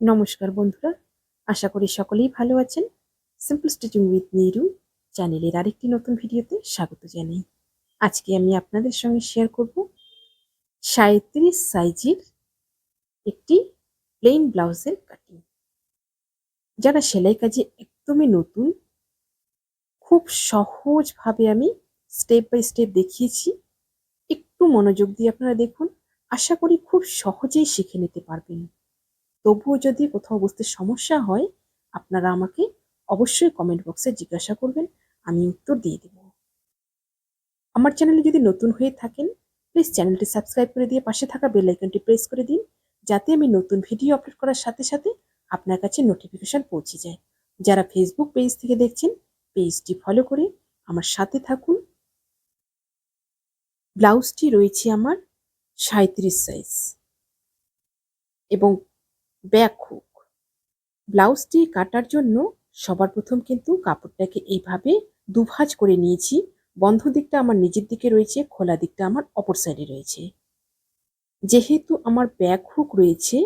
নমস্কার বন্ধুরা, আশা করি সকলেই ভালো আছেন। সিম্পল স্টিচিং উইথ নিরু চ্যানেলের আরেকটি নতুন ভিডিওতে স্বাগত জানাই। আজকে আমি আপনাদের সঙ্গে শেয়ার করব সাঁত্রিশ সাইজের একটি প্লেন ব্লাউজের কাটিং যারা সেলাই কাজে একদমই নতুন, খুব সহজভাবে আমি স্টেপ বাই স্টেপ দেখিয়েছি। একটু মনোযোগ দিয়ে আপনারা দেখুন, আশা করি খুব সহজেই শিখে নিতে পারবেন। তবুও যদি কোথাও বুঝতে সমস্যা হয়, আপনারা আমাকে অবশ্যই কমেন্ট বক্সে জিজ্ঞাসা করবেন, আমি উত্তর দিয়ে দেব। আমার চ্যানেলে যদি নতুন হয়ে থাকেন প্লিজ চ্যানেলটি সাবস্ক্রাইব করে দিয়ে পাশে থাকা বেল আইকনটি প্রেস করে দিন, যাতে আমি নতুন ভিডিও আপলোড করার সাথে সাথে আপনার কাছে নোটিফিকেশন পৌঁছে যায়। যারা ফেসবুক পেজ থেকে দেখছেন পেজটি ফলো করে আমার সাথে থাকুন। ব্লাউজটি রয়েছে আমার সাঁত্রিশ সাইজ এবং ব্যাক হুক। ব্লাউজটি কাটার জন্য সবার প্রথম কিন্তু কাপড়টাকে এইভাবে দুভাজ করে নিয়েছি। বন্ধ দিকটা আমার নিজের দিকে রয়েছে, খোলা দিকটা আমার অপর সাইডে রয়েছে। যেহেতু আমার ব্যাক হুক রয়েছে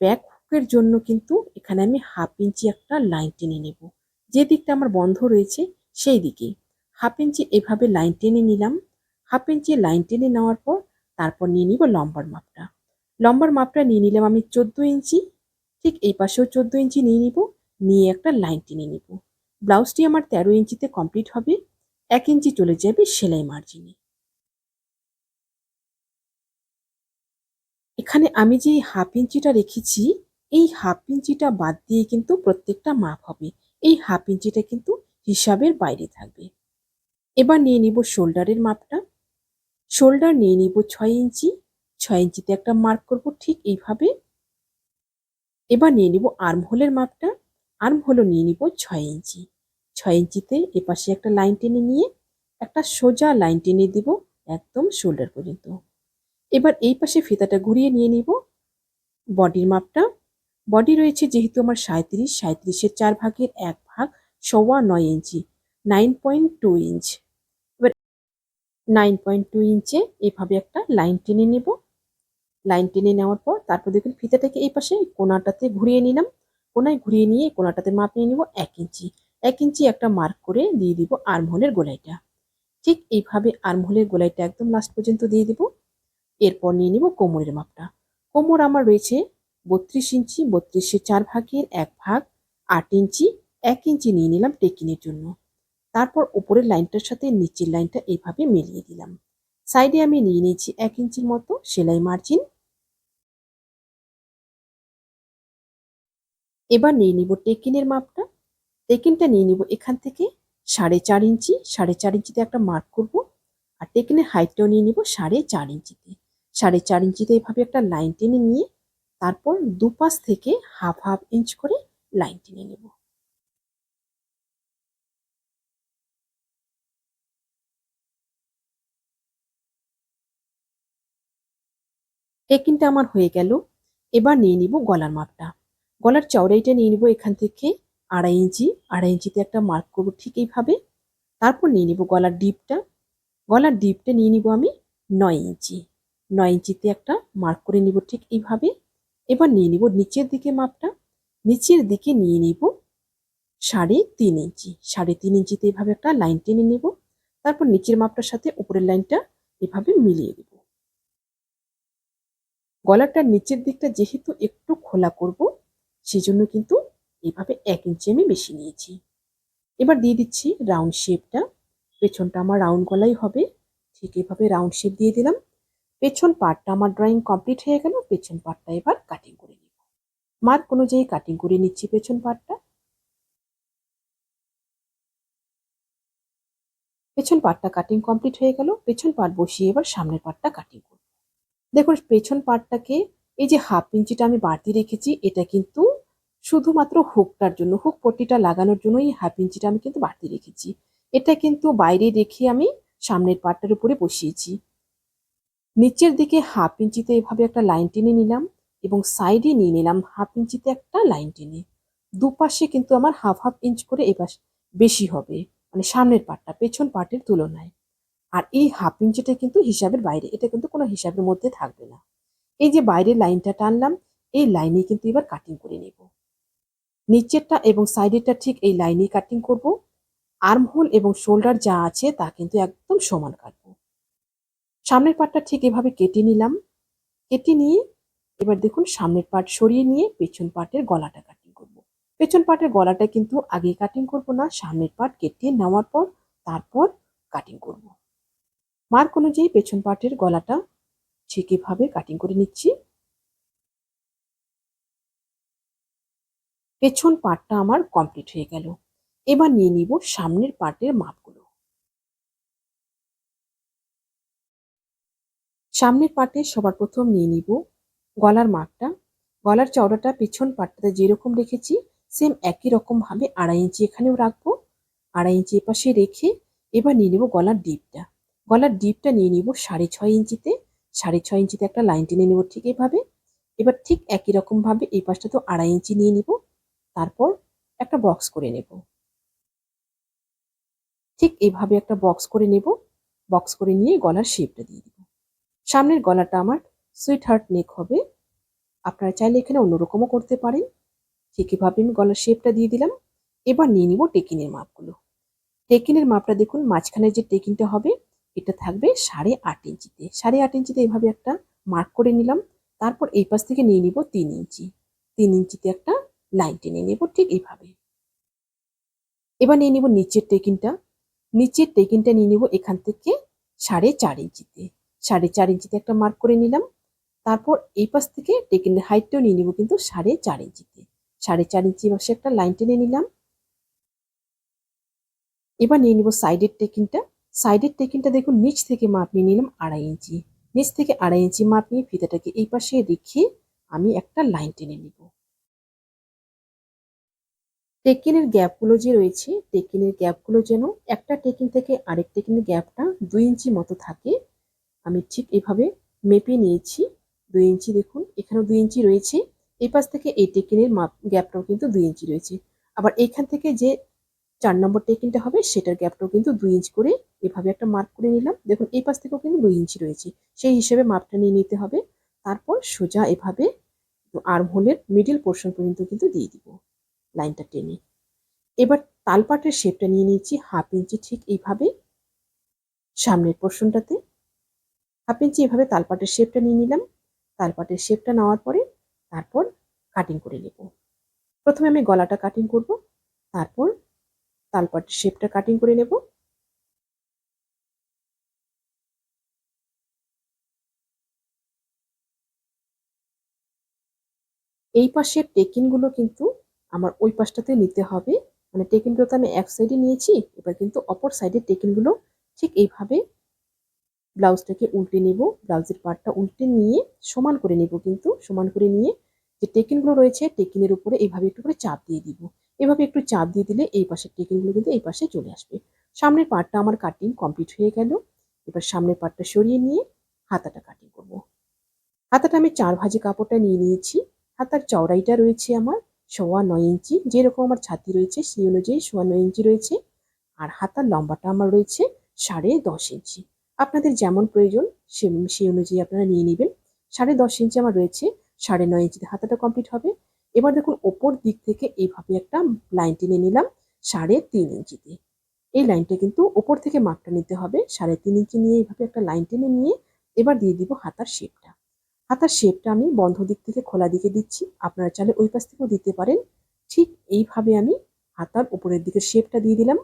ব্যাক হুকের জন্য কিন্তু এখানে আমি হাফ ইঞ্চি একটা লাইন টেনে নেব। যে দিকটা আমার বন্ধ রয়েছে, সেই দিকে। হাফ ইঞ্চি এভাবে লাইন টেনে নিলাম। হাফ ইঞ্চি লাইন টেনে নেওয়ার পর তারপর নিয়ে নিব লম্বার মাপটা। লম্বার মাপটা নিয়ে নিলাম আমি চোদ্দ ইঞ্চি। ঠিক এই পাশেও চোদ্দ ইঞ্চি নিয়ে নিব, নিয়ে একটা লাইন টেনে নিব। ব্লাউজটি আমার তেরো ইঞ্চিতে কমপ্লিট হবে, এক ইঞ্চি চলে যাবে সেলাই মার্জিনে এখানে আমি যে হাফ ইঞ্চিটা রেখেছি, এই হাফ ইঞ্চিটা বাদ দিয়ে কিন্তু প্রত্যেকটা মাপ হবে। এই হাফ ইঞ্চিটা কিন্তু হিসাবের বাইরে থাকবে। এবার নিয়ে নিব শোল্ডারের মাপটা। শোল্ডার নিয়ে নিব ছয় ইঞ্চি ছয় ইঞ্চিতে একটা মার্ক করব, ঠিক এইভাবে। এবার নিয়ে নিব আর্ম হোলের মাপটা। আর্ম হোলও নিয়ে নিব ছয় ইঞ্চি। ছয় ইঞ্চিতে এপাশে একটা লাইন টেনে নিয়ে একটা সোজা লাইন টেনে দিব একদম শোল্ডার পর্যন্ত। এবার এই পাশে ফিতাটা ঘুরিয়ে নিয়ে নিব বডির মাপটা। বডি রয়েছে যেহেতু আমার সাঁত্রিশ সাঁত্রিশের চার ভাগের এক ভাগ সওয়া নয় ইঞ্চি নাইন পয়েন্ট টু ইঞ্চ এবার নাইন পয়েন্ট টু ইঞ্চে এভাবে একটা লাইন টেনে নেব। লাইন টেনে নেওয়ার পর তারপর দেখুন ফিতাটাকে এই পাশে কোনাটাতে ঘুরিয়ে নিলাম। কোনায় ঘুরিয়ে নিয়ে কোনাটাতে মাপ নিয়ে নিব এক ইঞ্চি। এক ইঞ্চি একটা মার্ক করে দিয়ে দিব আর্মহোলের গোলাইটা। ঠিক এইভাবে আর্মহোলের গোলাইটা একদম লাস্ট পর্যন্ত দিয়ে দিব। এরপর নিয়ে নিব কোমরের মাপটা। কোমর আমার রয়েছে বত্রিশ ইঞ্চি বত্রিশের চার ভাগের এক ভাগ, আট ইঞ্চি, এক ইঞ্চি নিয়ে নিলাম টেকিনের জন্য। তারপর উপরের লাইনটার সাথে নিচের লাইনটা এইভাবে মিলিয়ে দিলাম। সাইডে আমি নিয়ে নিয়েছি এক ইঞ্চির মতো সেলাই মার্জিন। এবার নিয়ে নিব টেকিনের মাপটা। টেকিনটা নিয়ে নিব এখান থেকে সাড়ে চার ইঞ্চি, সাড়ে চার ইঞ্চিতে একটা মার্ক করব। আর টেকিনের হাইটটাও নিয়ে নিব সাড়ে চার ইঞ্চিতে। সাড়ে চার ইঞ্চিতে এভাবে একটা লাইন টেনে নিয়ে তারপর দুপাশ থেকে হাফ হাফ ইঞ্চ করে লাইন টেনে নেব। টেকিনটা আমার হয়ে গেল। এবার নিয়ে নিব গলার মাপটা। গলার চওড়াইটা নিয়ে নিব এখান থেকে আড়াই ইঞ্চি। আড়াই ইঞ্চিতে একটা মার্ক করব ঠিক এইভাবে। তারপর নিয়ে নিব গলার ডিপটা। গলার ডিপটা নিয়ে নিব আমি নয় ইঞ্চি। নয় ইঞ্চিতে একটা মার্ক করে নিব ঠিক এইভাবে। এবার নিয়ে নিব নিচের দিকে মাপটা। নিচের দিকে নিয়ে নিব সাড়ে তিন ইঞ্চি। সাড়ে তিন ইঞ্চিতে এভাবে একটা লাইন টেনে নেব। তারপর নিচের মাপটার সাথে উপরের লাইনটা এভাবে মিলিয়ে দেব। গলাটার নিচের দিকটা যেহেতু একটু খোলা করব, সেজন্য কিন্তু এভাবে এক ইঞ্চি আমি বেশি নিয়েছি। এবার দিয়ে দিচ্ছি রাউন্ড শেপটা পেছনটা আমার রাউন্ড গলাই হবে। ঠিক এভাবে রাউন্ড শেপ দিয়ে দিলাম। পেছন পার্টটা আমার ড্রয়িং কমপ্লিট হয়ে গেল। পেছন পার্টটা এবার কাটিং করে নিব। মার্ক অনুযায়ী কাটিং করে নিচ্ছি পেছন পার্টটা পেছন পার্টটা কাটিং কমপ্লিট হয়ে গেল। পেছন পার্ট বসিয়ে এবার সামনের পার্টটা কাটিং করব। দেখুন, পেছন পার্টটাকে এই যে হাফ ইঞ্চিটা আমি বাড়তি রেখেছি, এটা কিন্তু শুধুমাত্র হুকটার জন্য, হুক পট্টিটা লাগানোর জন্য এই হাফ ইঞ্চিটা আমি কিন্তু বাড়তি রেখেছি। এটা কিন্তু বাইরে রেখে আমি সামনের পার্টটার উপরে বসিয়েছি। নিচের দিকে হাফ ইঞ্চিতে এভাবে একটা লাইন টেনে নিলাম এবং সাইডে নিয়ে নিলাম হাফ ইঞ্চিতে একটা লাইন টেনে। দুপাশে কিন্তু আমার হাফ হাফ ইঞ্চ করে এপাশ বেশি হবে মানে সামনের পার্টটা পেছন পার্টের তুলনায়। আর এই হাফ ইঞ্চিটা কিন্তু হিসাবের বাইরে, এটা কিন্তু কোনো হিসাবের মধ্যে থাকবে না। এই যে বাইরের লাইনটা টানলাম, এই লাইনে কিন্তু এবার কাটিং করে নেব। নিচেরটা এবং সাইডেরটা ঠিক এই লাইনে কাটিং করব। আর্মহোল এবং শোল্ডার যা আছে তা কিন্তু একদম সমান কাটবো। সামনের পাটটা ঠিক এভাবে কেটে নিলাম। কেটে নিয়ে এবার দেখুন সামনের পাট সরিয়ে নিয়ে পেছন পাটের গলাটা কাটিং করব। পেছন পাটের গলাটা কিন্তু আগে কাটিং করব না, সামনের পাট কেটে নেওয়ার পর তারপর কাটিং করব। মার্ক অনুযায়ী পেছন পাটের গলাটা ঠিক কাটিং করে নিচ্ছি। পেছন পাটটা আমার কমপ্লিট হয়ে গেল। এবার নিয়ে নিব সামনের পাটের মাপগুলো। সামনের পাটে সবার প্রথম নিয়ে নিব গলার মাপটা। গলার চওড়াটা পেছন পাটটাতে যেরকম রেখেছি সেম একই রকম ভাবে আড়াই ইঞ্চি এখানেও রাখব। আড়াই ইঞ্চি এপাশে রেখে এবার নিয়ে নেব গলার ডিপটা গলার ডিপটা নিয়ে নিব সাড়ে ছয় ইঞ্চিতে। সাড়ে ছয় ইঞ্চিতে একটা লাইন টেনে নেব ঠিক এইভাবে। এবার ঠিক একই রকম ভাবে এই পাশটা তো আড়াই ইঞ্চি নিয়ে নিব। তারপর একটা বক্স করে নেব। ঠিক এইভাবে একটা বক্স করে নেব। বক্স করে নিয়ে গলার শেপটা দিয়ে দিব। সামনের গলাটা আমার সুইট হার্ট নেক হবে। আপনারা চাইলে এখানে অন্যরকমও করতে পারেন। ঠিক এভাবে আমি গলার শেপটা দিয়ে দিলাম। এবার নিয়ে নিব টেকিনের মাপগুলো। টেকিনের মাপটা দেখুন মাঝখানে যে টেকিনটা হবে এটা থাকবে সাড়ে আট ইঞ্চিতে। সাড়ে আট ইঞ্চিতে এইভাবে একটা মার্ক করে নিলাম। তারপর এই পাশ থেকে নিয়ে নিব তিন ইঞ্চি। তিন ইঞ্চিতে একটা লাইন টেনে নেব ঠিক এইভাবে এবার নিয়ে নিব নিচের টেকিনটা। নিচের টেকিনটা নিয়ে নিব এখান থেকে সাড়ে চার ইঞ্চিতে। সাড়ে চার ইঞ্চিতে একটা মার্ক করে নিলাম। তারপর এই পাশ থেকে টেকিনের হাইটটাও নিয়ে নিব কিন্তু সাড়ে চার ইঞ্চিতে। সাড়ে চার ইঞ্চি পাশে একটা লাইন টেনে নিলাম। এবার নিয়ে নিব সাইডের টেকিনটা। সাইডের টেকিনটা দেখুন, নিচ থেকে মাপ নিয়ে নিলাম আড়াই ইঞ্চি। নিচ থেকে আড়াই ইঞ্চি মাপ নিয়ে ফিতাটাকে এই পাশে রেখে আমি একটা লাইন টেনে নিব। টেকিনের গ্যাপগুলো যে রয়েছে, টেকিনের গ্যাপগুলো যেন একটা টেকিন থেকে আরেক টেকিনের গ্যাপটা দুই ইঞ্চি মতো থাকে। আমি ঠিক এভাবে মেপে নিয়েছি। দুই ইঞ্চি দেখুন, এখানেও দুই ইঞ্চি রয়েছে। এই পাশ থেকে এই টেকিনের মাপ, গ্যাপটাও কিন্তু দুই ইঞ্চি রয়েছে। আবার এখান থেকে যে চার নম্বর টেকিনটা হবে, সেটার গ্যাপটাও কিন্তু দুই ইঞ্চ করে এভাবে একটা মার্ক করে নিলাম। দেখুন, এই পাশ থেকেও কিন্তু দুই ইঞ্চি রয়েছে। সেই হিসেবে মাপটা নিয়ে নিতে হবে। তারপর সোজা এভাবে আর্ম হোলের মিডিল পোর্শন পর্যন্ত কিন্তু দিয়ে দিব লাইনটা টেনে। এবার তালপাটের শেপটা নিয়ে নিয়েছি হাফ ইঞ্চি ঠিক এইভাবে সামনের পোর্শনটাতে হাফ ইঞ্চি এভাবে তালপাটের শেপটা নিয়ে নিলাম। তালপাটের শেপটা নেওয়ার পরে তারপর কাটিং করে নেব। প্রথমে আমি গলাটা কাটিং করব, তারপর তালপাটের শেপটা কাটিং করে নেব। এই পাশের টেকিনগুলো কিন্তু আমার ওই পাশটাতে নিতে হবে। মানে টেকিনগুলো তো আমি এক সাইডে নিয়েছি, এবার কিন্তু অপর সাইডের টেকিনগুলো ঠিক এইভাবে ব্লাউজটাকে উল্টে নেব। ব্লাউজের পার্টটা উল্টে নিয়ে সমান করে নেব কিন্তু, সমান করে নিয়ে যে টেকিনগুলো রয়েছে, টেকিনের উপরে এইভাবে একটু করে চাপ দিয়ে দিব। এভাবে একটু চাপ দিয়ে দিলে এই পাশের টেকিনগুলো কিন্তু এই পাশে চলে আসবে। সামনের পার্টটা আমার কাটিং কমপ্লিট হয়ে গেল। এবার সামনের পার্টটা সরিয়ে নিয়ে হাতাটা কাটিং করব। হাতাটা আমি চার ভাজে কাপড়টা নিয়ে নিয়েছি। হাতার চওড়াইটা রয়েছে আমার সোয়া নয় ইঞ্চি। যেরকম আমার ছাতি রয়েছে, সেই অনুযায়ী সোয়া নয় ইঞ্চি রয়েছে। আর হাতার লম্বাটা আমার রয়েছে সাড়ে দশ ইঞ্চি। আপনাদের যেমন প্রয়োজন সে সেই অনুযায়ী আপনারা নিয়ে নেবেন। সাড়ে দশ ইঞ্চি আমার রয়েছে। সাড়ে নয় ইঞ্চিতে হাতাটা কমপ্লিট হবে। এবার দেখুন ওপর দিক থেকে এইভাবে একটা লাইন টেনে নিলাম সাড়ে তিন ইঞ্চিতে। এই লাইনটা কিন্তু ওপর থেকে মাপটা নিতে হবে, সাড়ে তিন ইঞ্চি নিয়ে এইভাবে একটা লাইন টেনে নিয়ে এবার দিয়ে দিব হাতার শেপটা হাতার শেপটা আমি বন্ধ দিক থেকে খোলা দিকে দিচ্ছি, আপনারা চাইলে ওই পাশ থেকেও দিতে পারেন। ঠিক এইভাবে আমি হাতার উপরের দিকে শেপটা দিয়ে দিলাম।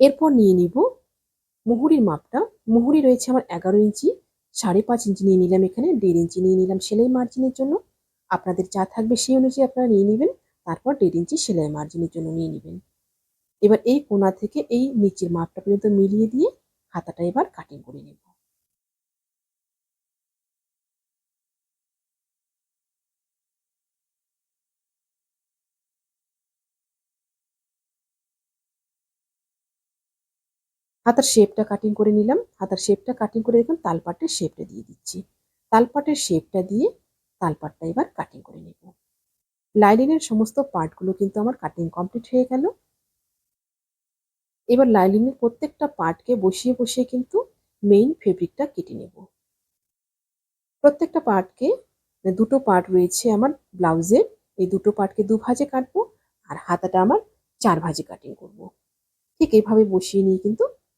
এরপর নিয়ে নিব মুহুরির মাপটা। মুহুরি রয়েছে আমার এগারো ইঞ্চি সাড়ে পাঁচ ইঞ্চি নিয়ে নিলাম এখানে, দেড় ইঞ্চি নিয়ে নিলাম সেলাই মার্জিনের জন্য। আপনাদের যা থাকবে সেই অনুযায়ী আপনারা নিয়ে নেবেন, তারপর দেড় ইঞ্চি সেলাই মার্জিনের জন্য নিয়ে নেবেন। এবার এই কোনা থেকে এই নিচের মাপটা পর্যন্ত মিলিয়ে দিয়ে হাতাটা এবার কাটিং করে নেব। হাতার শেপটা কাটিং করে নিলাম। হাতার শেপটা কাটিং করে দেখুন তালপাটের শেপটা দিয়ে দিচ্ছি। তালপাটের শেপটা দিয়ে তালপাটটা এবার কাটিং করে নেব। লাইলিনের সমস্ত পার্টগুলো কিন্তু আমার কাটিং কমপ্লিট হয়ে গেল। এবার লাইলিনের প্রত্যেকটা পার্টকে বসিয়ে বসিয়ে কিন্তু মেইন ফেব্রিকটা কেটে নেব। প্রত্যেকটা পার্টকে মানে দুটো পার্ট রয়েছে আমার ব্লাউজের এই দুটো পার্টকে দু ভাজে কাটবো আর হাতাটা আমার চার ভাজে কাটিং করব। ঠিক এইভাবে বসিয়ে নিয়ে কিন্তু